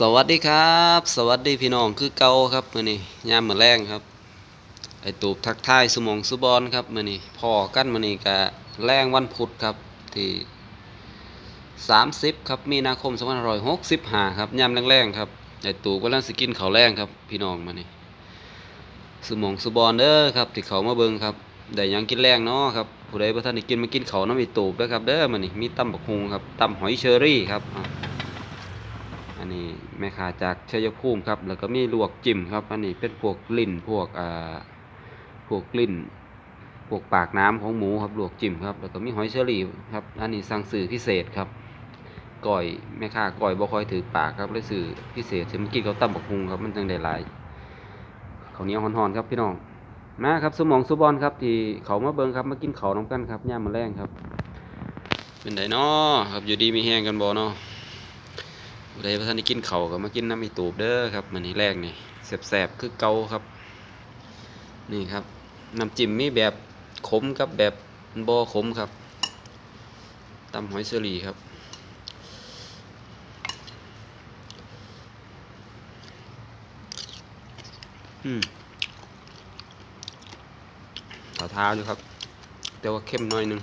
สวัสดีครับ สวัสดีพี่น้องคือเก่าครับมื้อนี้ยามมื้อแรงครับไอตูบทักทายสมองสุบอนครับมื้อนี้พอกันมื้อนี้ก็แรงวันพุธครับที่30ครับมีนาคม2565ครับยามแรงๆครับไอตูบกำลังสิกินข้าวแรงครับ พี่น้องมื้อนี้สมองสุบอนเด้อครับที่เขามาเบิ่งครับได้ยังกินแรงเนาะครับผู้ใดบ่ทันได้กินมากินข้าวน้ำไอตูบเด้อครับเด้อมื้อนี้มีตำบักฮุงครับตำหอยเชอรี่ครับ อันนี้แม่ค้าจากชัยภูมิครับ แล้วก็มีลวกจิ้มครับ อันนี้เป็นพวกลิ้นพวกอ่าพวกลิ้นพวกปากน้ำของหมูครับลวกจิ้มครับแล้วก็มีหอยเชอรี่ครับ อันนี้สั่งซื้อพิเศษครับก่อยแม่ค้าก่อยบ่ค่อยถือปากครับเลยซื้อพิเศษสิมากินเขาตั้มบักฮุงครับมันจังได้หลายเขาเนี้ยวฮ้อนๆครับพี่น้องมาครับสมองสุบอลครับที่เขามาเบิ่งครับมากินเขาน้ำกันครับย่ามมาแรงครับ เป็นไดน้อครับอยู่ดีมีแห้งกันบ่เนาะ ใดว่าท่านได้กินเขาก็มากินน้ำอีตูบเด้อครับมันนี้แรกนี่แสบๆคือเกาครับ นี่ครับน้ำจิ้มมีแบบขมกับแบบบ่ขมครับตำหอยเชอรี่ครับอืมขาวเท้าอยู่ครับ แต่ว่าเข้มน้อยหนึง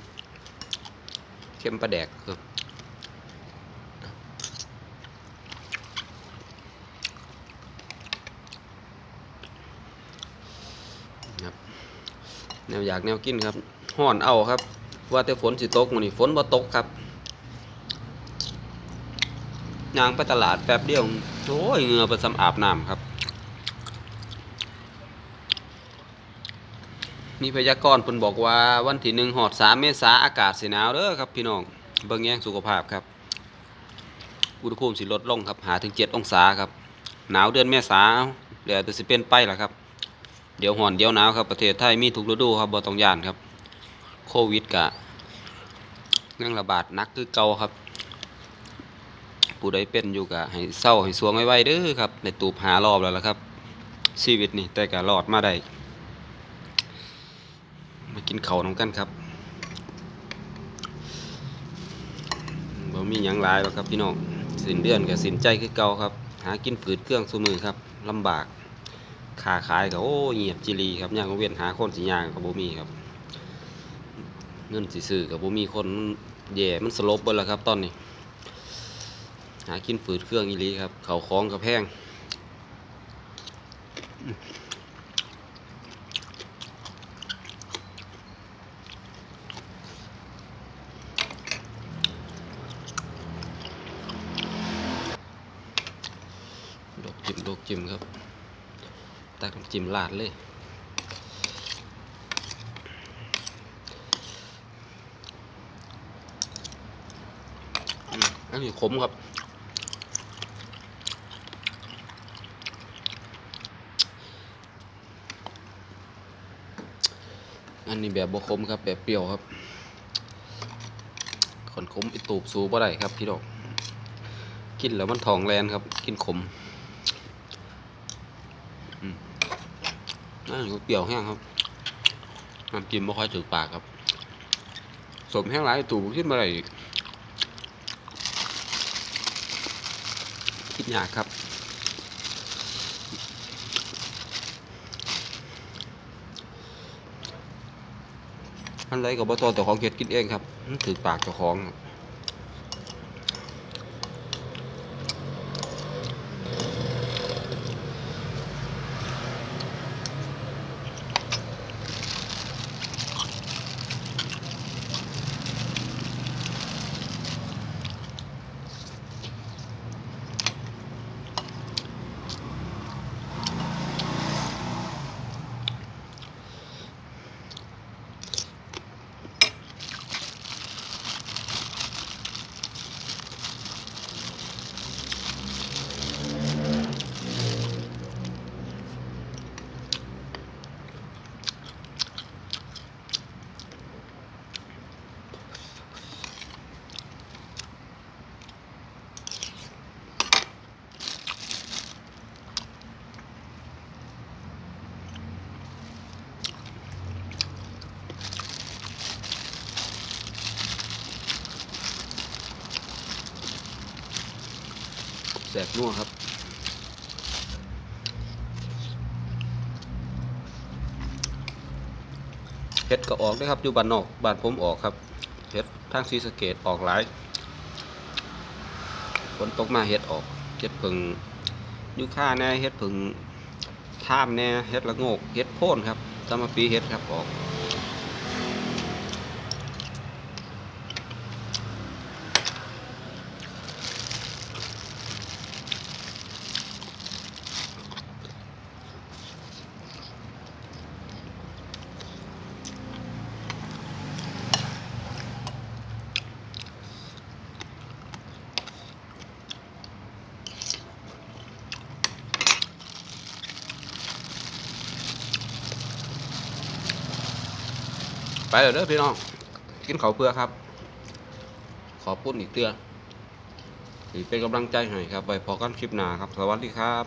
เข้มปลาแดกครับ แนวอยากแนวกินครับห่อนเอาครับ ว่าแต่ฝนสิตกมื้อนี้ฝนบ่ตกครับย่างไปตลาดแป๊บเดียวโอ้ยเงื่อไปสำอาบน้ำครับมีพยากรณ์เพิ่นบอกว่าวันที่1ฮอด3เมษาอากาศสิหนาวเด้อครับพี่น้องเบิ่งแย่งสุขภาพครับ อุณหภูมิสิลดลงครับ5ถึง7องศาครับ หนาวเดือนเมษาเดี๋ยวจะสิเป็นไปล่ะครับ เดี๋ยวห่อนเดี๋ยวหนาวครับประเทศไทยมีทุกฤดูครับบ่ต้องย่านครับ โควิดกะยังระบาดนักคือเก่าครับ ผู้ใดเป็นอยู่กะให้เศร้าให้สวงไว้ๆเด้อครับในตูบหารอบแล้วละครับ ชีวิตนี่แต่กะรอดมาได้มากินเข้าวนํกันครับบ่มีหยังหลายหรอกครับพี่น้องสินเดือนกับสินใจคือเก่าครับ หากินฝืดเครื่องซุมือครับลำบาก ค้าขายก็โอ้เงียบจิรีครับย่างเวียนหาคนสิย่างก็บ่มีครับเงินสิซื้อก็บ่มีคนแย่มันสลบเบิดแล้วครับ ตอนนี้ หากินฝืดเครื่องอีหลีครับ เขาวของก็แพงลวกจิ้มลวกจิ้มครับ ตักจิ้มราดเลย อันนี้ขมครับอันนี้แบบบขมครับแบบเปรี้ยวครับขนขมไอตูบสูบ่ได้ครับพี่ดอก กินแล้วมันทองแลนครับ กินขม นนี้ก็เปรี้ยวแห้งครับน้ำจิ้มไม่ค่อยถึงปากครับ สมแห้งหลายตู่ขึ้นมาไรอีกคิดยากครับอันไรกับบตอแต่ของเก็ดกินเองครับถือปากเจ้าของครับ กนัวครับเฮ็ดก็ออกเด้ครับอยู่บ้านนอกบ้านผมออกครับเฮ็ดทางศรีสเกดออกหลายฝนตกมาเฮ็ดออกเฮ็ดผึ่งยูค่าแน่เฮ็ดผึ่งท่ามแน่เฮ็ดละโงกเฮ็ดโพ่นครับสามปีเฮ็ดครับออก ไปเลยเด้อพี่น้อง กินข้าวเพื่อครับ ขอพูดอีกเตือนี่เป็นกำลังใจให้ครับ ไปพอกันคลิปหน้าครับ สวัสดีครับ